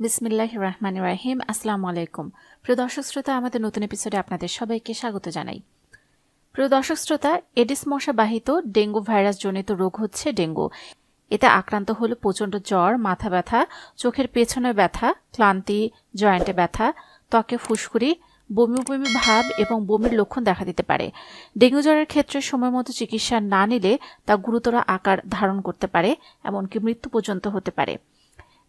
বিসমিল্লাহ রহমান রাহিম। আসসালামু আলাইকুম। প্রিয় দর্শক শ্রোতা, আমাদের নতুন এপিসোডে আপনাদের সবাইকে স্বাগত জানাই। প্রিয় দর্শক শ্রোতা, এডিস মশা বাহিত ডেঙ্গু ভাইরাস জনিত রোগ হচ্ছে ডেঙ্গু। এতে আক্রান্ত হলে প্রচণ্ড জ্বর, মাথা ব্যথা, চোখের পেছনে ব্যথা, ক্লান্তি, জয়েন্টে ব্যথা, ত্বকে ফুসকুড়ি, বমি বমি ভাব এবং বমির লক্ষণ দেখা দিতে পারে। ডেঙ্গু জ্বরের ক্ষেত্রে সময় মতো চিকিৎসা না নিলে তা গুরুতর আকার ধারণ করতে পারে, এমনকি মৃত্যু পর্যন্ত হতে পারে।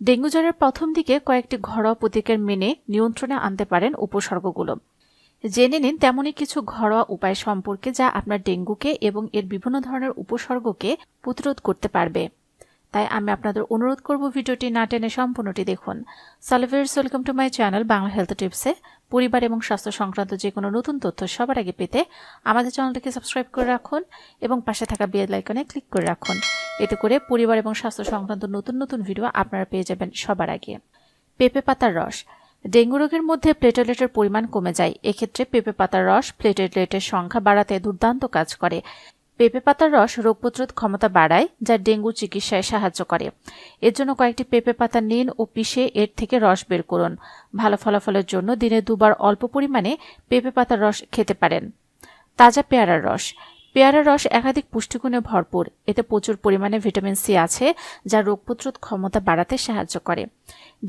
ডেঙ্গু জ্বরের প্রথম দিকে কয়েকটি ঘরোয়া প্রতিকার মেনে নিয়ন্ত্রণে আনতে পারেন উপসর্গগুলো। জেনে নিন তেমনই কিছু ঘরোয়া উপায় সম্পর্কে যা আপনার ডেঙ্গুকে এবং এর বিভিন্ন ধরনের উপসর্গকে প্রতিরোধ করতে পারবে। তাই আমি আপনাদের অনুরোধ করব ভিডিওটি না টেনে সম্পূর্ণটি দেখুন। সালভেয়ার্স, welcome to my channel Bangla health টিপসে। পরিবার এবং স্বাস্থ্য সংক্রান্ত যে কোনো নতুন তথ্য সবার আগে পেতে আমাদের চ্যানেলটিকে সাবস্ক্রাইব করে রাখুন এবং পাশে থাকা বেল আইকনে ক্লিক করে রাখুন। এতে করে পরিবার এবং স্বাস্থ্য সংক্রান্ত নতুন নতুন ভিডিও আপনারা পেয়ে যাবেন সবার আগে। পেঁপে পাতার রস। ডেঙ্গু রোগের মধ্যে প্লেটলেটের পরিমাণ কমে যায়। এক্ষেত্রে পেঁপে পাতার রস প্লেটলেটের সংখ্যা বাড়াতে দুর্দান্ত কাজ করে। পেঁপে পাতার রস রোগ প্রতিরোধ ক্ষমতা বাড়ায়, যা ডেঙ্গু চিকিৎসায় সাহায্য করে। এর জন্য কয়েকটি পেঁপে পাতা নিন ও পিষে এর থেকে রস বের করুন। ভালো ফলাফলের জন্য দিনে দুবার অল্প পরিমাণে পেঁপে পাতার রস খেতে পারেন। তাজা পেয়ারার রস। পেয়ারার রস একাধিক পুষ্টিগুণে ভরপুর। এতে প্রচুর পরিমাণে ভিটামিন সি আছে, যা রোগ প্রতিরোধ ক্ষমতা বাড়াতে সাহায্য করে।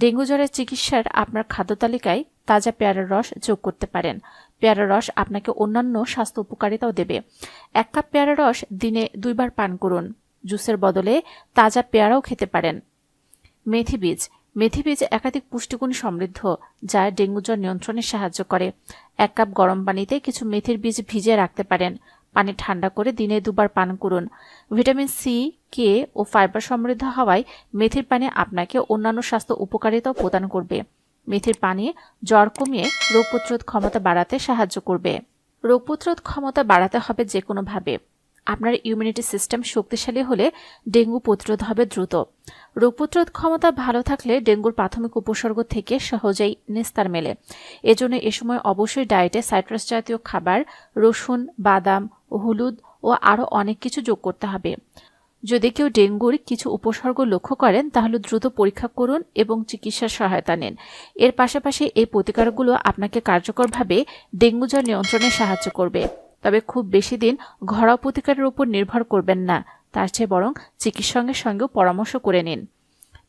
ডেঙ্গু জ্বরের চিকিৎসার আপনার খাদ্য তালিকায় তাজা পেয়ারার রস যোগ করতে পারেন। পেয়ারার রস আপনাকে অন্যান্য স্বাস্থ্য উপকারিতাও দেবে। এক কাপ পেয়ারার রস দিনে দুইবার পান করুন। জুসের বদলে তাজা পেয়ারাও খেতে পারেন। মেথি বীজ। মেথি বীজ একাধিক পুষ্টিগুণ সমৃদ্ধ, যা ডেঙ্গু জ্বর নিয়ন্ত্রণে সাহায্য করে। এক কাপ গরম পানিতে কিছু মেথির বীজ ভিজিয়ে রাখতে পারেন। পানি ঠান্ডা করে দিনে দুবার পান করুন। ভিটামিন সি কে ও ফাইবার সমৃদ্ধ হওয়ায় মেথির পানি আপনাকে অন্যান্য স্বাস্থ্য উপকারিতাও প্রদান করবে। মেথির পানি জ্বর কমিয়ে রোগ প্রতিরোধ ক্ষমতা বাড়াতে সাহায্য করবে। রোগ প্রতিরোধ ক্ষমতা বাড়াতে হবে যে কোনোভাবে আপনার ইমিউনিটি সিস্টেম শক্তিশালী হলে ডেঙ্গু প্রতিরোধ হবে দ্রুত। রোগ প্রতিরোধ ক্ষমতা ভালো থাকলে ডেঙ্গুর প্রাথমিক উপসর্গ থেকে সহজেই নিস্তার মেলে। এজন্য এ সময় অবশ্যই ডায়েটে সাইট্রাস জাতীয় খাবার, রসুন, বাদাম হলুদ ও আরও অনেক কিছু যোগ করতে হবে। যদি কেউ ডেঙ্গুর কিছু উপসর্গ লক্ষ্য করেন, তাহলে দ্রুত পরীক্ষা করুন এবং চিকিৎসার সহায়তা নিন। এর পাশাপাশি এই প্রতিকারগুলো আপনাকে কার্যকরভাবে ডেঙ্গু জ্বর নিয়ন্ত্রণে সাহায্য করবে। তবে খুব বেশি দিন ঘরোয়া প্রতিকারের উপর নির্ভর করবেন না, তার চেয়ে বরং চিকিৎসকের সঙ্গেও পরামর্শ করে নিন।